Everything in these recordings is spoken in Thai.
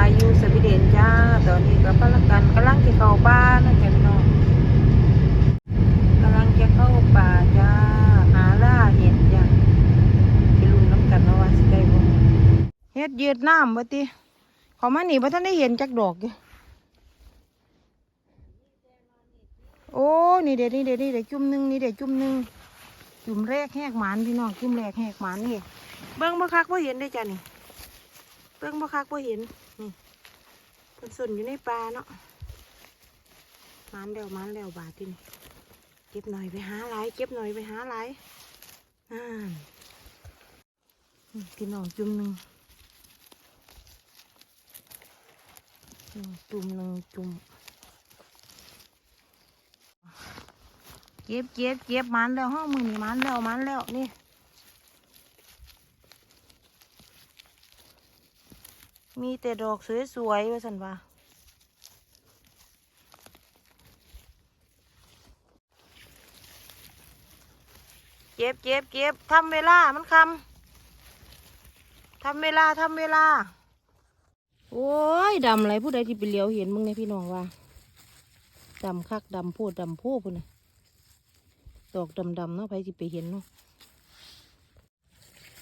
ายอยู่สวีเดนจ้า ตอนนี้ก็พลังกันกำลังจะเข้าป่านะจ๊ะพี่น้องกำลังจะเข้าป่าจ้า หาล่าเห็ดจ้ะไปลุ้นน้ำกันเนาะว่าสิได้บ่เฮ็ดยืดน้ำบ่ติเขามาหนีบ่ทันได้เห็นจักดอกอยู่โอ้ นี่เด็ดนี่เด็ดนี่เด็ดจุ่มหนึงนี่เด็ดจุ่มหนึงจุ่มแรกแหกหมานพี่น้องจุ่มแรกแหกหมานนี่เบิ่งบ่คักบ่เห็นได้จ้ะนี่เบิ่งบ่คักบ่เห็น เพิ่นสนอยู่ในป่าเนาะมันแล้วมันแล้วบาที่นี่เก็บหน่อยไปหาหลายเก็บหน่อยไปหาหลายอ่าพี่น้องจุ่มหนึ่งจุ่มหนึ่งจุ่มเก็บเก็บเก็บมันแล้วห้องมือนี่มันแล้วมันแล้วนี่ มีแต่ดอกสวยๆว่าสันว่าเก็บเก็บเก็บทำเวลา มันคำทำเวลาทำเวลา โอ้ยดำอะไรผู้ใดที่ไปเลี้ยวเห็นมึงเนี่ยพี่น้องว่าดำคักดำโพดดำโพพุ่นน่ะดอกดำๆเนาะใครที่ไปเห็นเนาะ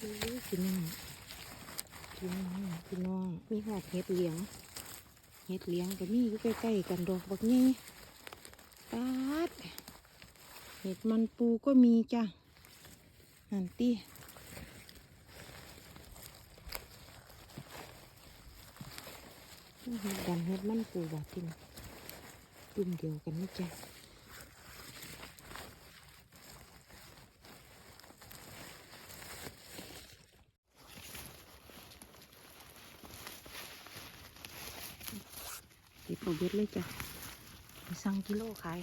อุ้ยกินนี่ พี่น้องพี่น้อง มีหอดเห็ดเลี้ยง เห็ดเลี้ยงก็มีอยู่ใกล้ๆกันดอกบักนี้ปาดเห็ดมันปูก็มีจ้ะหันตีเห็ดดำเห็ดมันปูบาทินตุ่มเดียวกันนะจ๊ะ เก็บเอาเบิดเลยจ้ะสั่งกิโลขาย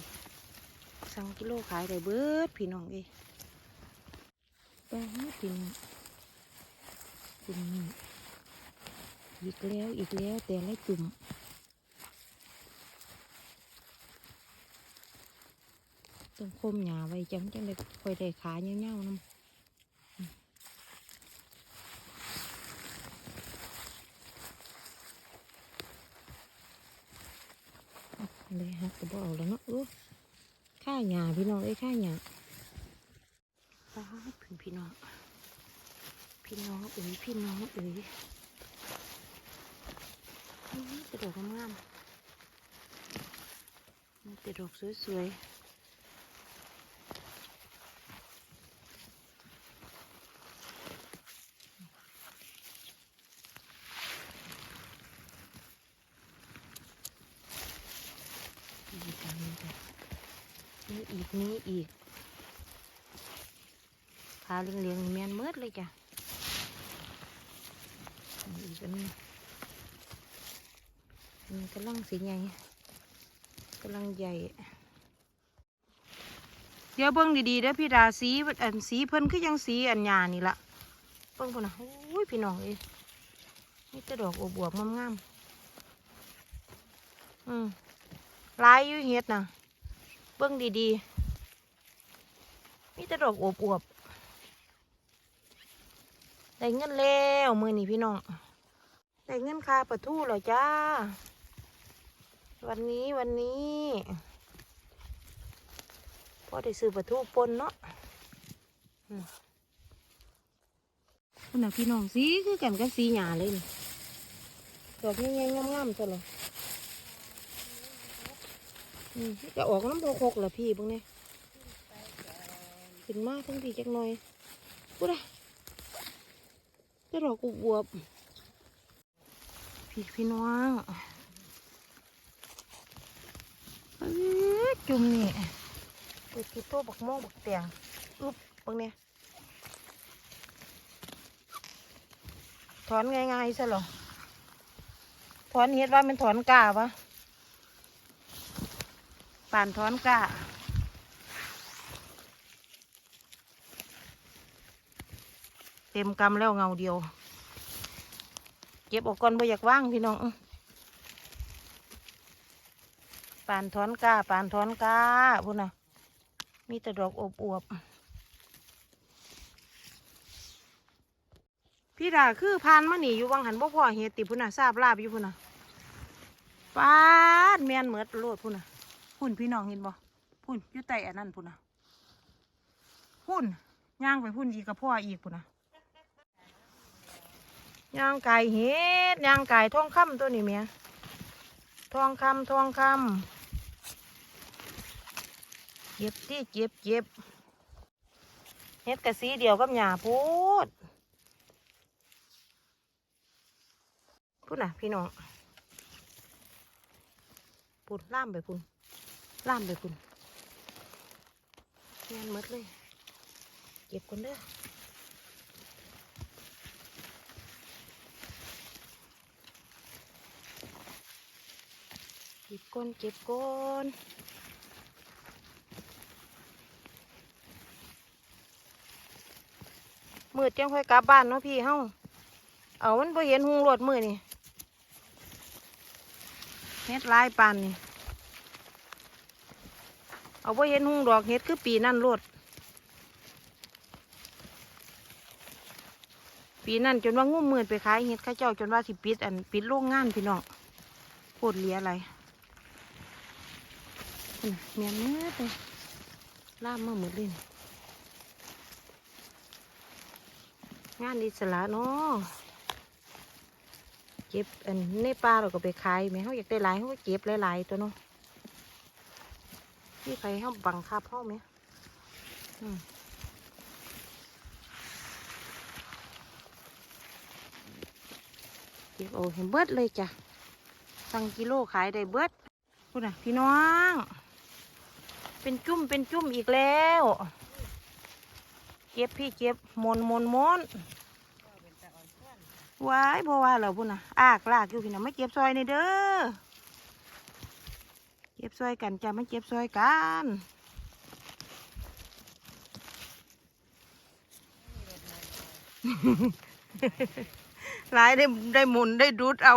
สั่งกิโลขายได้เบิดพี่น้องเอ้ยไปหาพี่น้องจุ่มนี่อีกแล้วอีกแล้วแต่ละจุ่มต้องคมหยาไว้จังจังได้คอยได้ขาเงี้ยวๆน้ำ เลยฮะก็บอกแล้วเนาะอู้ข้าหยาพี่น้องเอ้ยข้าหยาป้าพี่พี่น้อง พี่น้องเอ้ยพี่น้องเอ้ยนี่เป็นดอกงามๆนี่เป็นดอกสวยๆนี่จ้ะนี่จ้ะ นี่อีกนี่อีกพาเลี้ยงเมียนเมืดเลยจ้ะอีกอันนี้อันนี้กำลังสีใหญ่กำลังใหญ่ เดี๋ยวเบิ้งดีๆเด้อพี่ดาสีอันสีเพิ่นคือยังสีอันหยานี่ละเบิ้งพุ่นนะโอ้ยพี่น้องเอ้นี่แต่ดอกอวบงามๆอืมลายอยู่เฮ็ดนะเบิ้งดีๆ นี่แต่ดอกอวบๆได้เงินแล้วมือนี่พี่น้องได้เงินค่าปลาทูแล้วจ้า วันนี้วันนี้พ่อได้ซื้อปลาทูปนเนาะคุณน่ะพี่น้องสีคือกันกับสีหยาเลยนี่ดอกนี้งงามๆตัวเลยอืมจะออกน้ำโคกๆเหรอพี่พวกนี้ ขึ้นมาทั้งทีจักหน่อยพูไดอะจะดอกอุบวบพี่พี่น้องอ้ยจุ่มนี่เปิดกี่ตัวบักโม่วงบักเตียงอึบบังเนี่ยถอนง่ายๆซะเหรอถอนเฮ็ดว่าเป็นถอนกาปะป่านถอนกา เต็มกำแล้วเงาเดียว เก็บออกก่อนบ่อยากว่างพี่น้องปานถอนกาปานถอนกาพุ่นน่ะมีแต่ดอกอบอวบพี่ดาคือพานมาหนีอยู่วังหันบ่พ่อเฮติพุ่นน่ะทราบลาบอยู่พุ่นน่ะปาดแมนเหมือดโลดพุ่นน่ะพุ่นพี่น้องเห็นบ่พุ่นอยู่ใต้อันนั้นพุ่นน่ะพุ่นย่างไปพุ่นอีกกับพ่ออีกพุ่นน่ะ ย่างไก่เฮ็ดย่างไก่ทองคำตัวนี้เมียทองคำทองคำเจ็บที่เจ็บเจ็บเฮ็ดกระสีเดียวกับหญ้าพูดพุ่นะพี่น้องปุ่นล่ามไปปุ่นล่ามไปปุ่นงานหมดเลย เก็บคนเด้อ ก็บก้นเก็บก้นมืดจังค่อยกลับบ้านเนาะพี่เฮาเอามันพอเห็นหงรวดมือนี่เฮ็ดลายปานนี่เอาไ่เห็นหงดอกเห็ดคือปีนั่นโลดปีนั่นจนว่างุ่มมืดไปขายเห็ดข้าเจ้าจนว่าสิปิดอันปิดโรงงานพี่น้องโคตรเลี้ยอะไร เมียนเนื้อไปล่ามมาหมดเลยงานอิสระเนาะเก็บอันในป่าเราก็ไปขายแม่เขาอยากได้หลายเขาก็เก็บหลายๆตัวเนาะนี่ใครห้าบังคับพ่อไหมอืมเก็บโอ้เห็นเบิดเลยจ้ะสั่งกิโลขายได้เบิดคุณน่ะ พี่น้อง เป็นจุ่มเป็นจุ่มอีกแล้ว เก็บพี่เก็บหมนหมนหมนว้ายเพราะว่าเราพุ่นนะอากลากอยู่พี่น้องไม่เก็บซอยในเด้อเก็บซอยกันจะไม่เก็บซอยกันหลายได้ได้หมุนได้ดูดเอา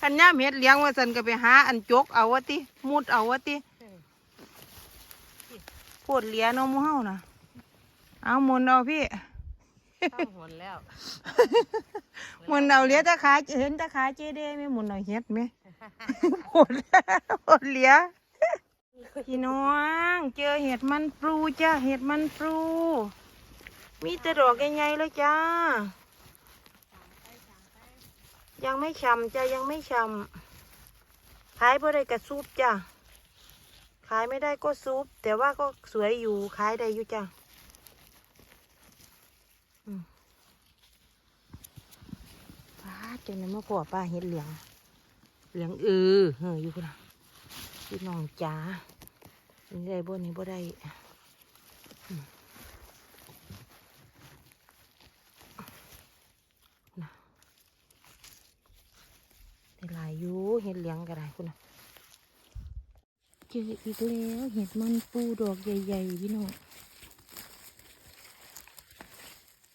ขันย่ามเม็ดเลี้ยงว่าสันก็ไปหาอันจกเอาวะติมุดเอาวะติ โพดเหลียเน้องมูเฮานะเอาหมุนเอาพี่ต้องหนแล้วหมุนเอาเหลียตะขาเห็นตะขาเจเด้ไหมหมุนเอาเฮ็ดไหมโหดโหดเหลียพี่น้องเจอเห็ดมันปลูจ้าเห็ดมันปลูมีแต่ดอกใหญ่ๆเลยจ้า ยังไม่ฉ่ำจ้ายังไม่ฉ่ำขายบ่ได้กระซุบจ้า ขายไม่ได้ก็ซุปแต่ว่าก็สวยอยู่ขายได้อยู่จ้าอืมป้าจนนั้นมาพอป้าเห็ดเหลือง เหลืองเออเฮ้ยอยู่นะพี่น้องจ๋านี่ได้บ่นี่บ่ได้น่ะได้หลายอยู่เห็ดเหลืองก็ได้คุณนะ เจออีกแล้วเห็ดมันปูดอกใหญ่ๆพี่น้อง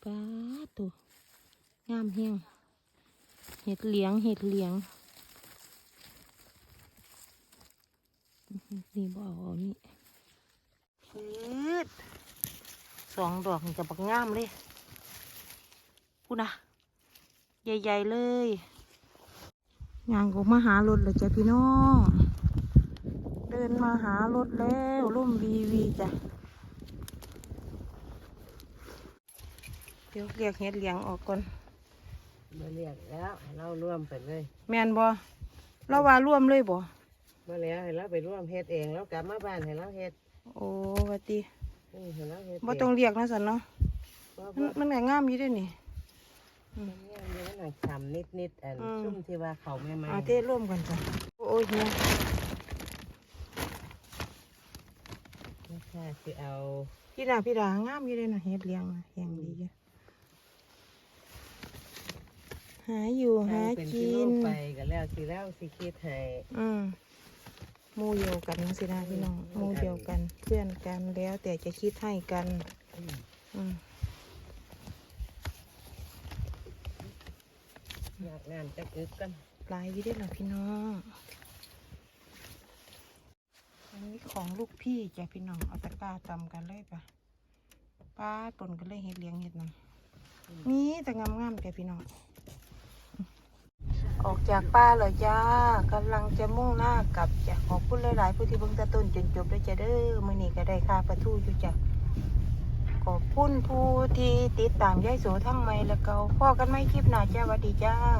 ป้าดตัวงามเฮียงเห็ดเหลียงเห็ดเหลียงนี่บ่เอาเอานี่ชืดสองดอกนี่จะบักงามเลยพูดนะใหญ่ ๆ เลยยางก็มาหารถเลยจ้ะพี่น้องเดินมาหารถแล้วร่มวีวีจ้ะ เดี๋ยวเรียกเห็ดเหลียงออกก่อนมาเรียกแล้วให้เราร่วมไปเลยแมนบ่เราว่าร่วมเลยบ่มาแล้วให้เราไปร่วมเฮ็ดเองแล้วกลับมาบ้านให้เราเฮ็ดโอ้วัติอืมให้เราเฮ็ดบ่ต้องเรียกนะสันเนาะเพราะมันมันก็งามอยู่ด้วยนี่มันเนี่ยมันหนักฉ่ำนิดนิดๆอันอืมซุ่มที่ว่าเขาไม่ไหม เอาเทร่วมกันจ้ะโอ้ยเนี่ย นะคะคือเอาพี่ดาพี่ดางามอยู่เลยนะเฮ็ดเลี้ยงนะแหงดีจ้ะหาอยู่หาเป็นกิกิโลนไปกันแล้วสิแล้วสิคิดให้อืมหมู่เดียวกันสินะพี่น้องหมู่เดียวกัน เพื่อนกันแล้วแต่จะคิดให้กัน อืมอืมอยากงานจะกึกกัน หลายอยู่เด้วยล่ะพี่น้องอั นี้ของลูกพี่จ้ะพี่น้องเอาตะกร้าตำกันเลยปะป้าปนกันเลยเฮ็ดเลี้ยงเฮ็ดนั่นนี่แต่งามๆแกพี่น้อง ออกจากป่าเลยจ้ากำลังจะมุ่งหน้ากลับจ้ะขอบคุณหลายๆผู้ที่เบิ่งตะต้นจนจบด้วยจ้ะเด้อมื้อนี้ก็ได้ค่าประทูอยู่จ้ะขอบคุณผู้ที่ติดตามยายโสทั้งไม่และเกาพ่อกันไม่คลิปหน้าจ้าวัดดีจ้า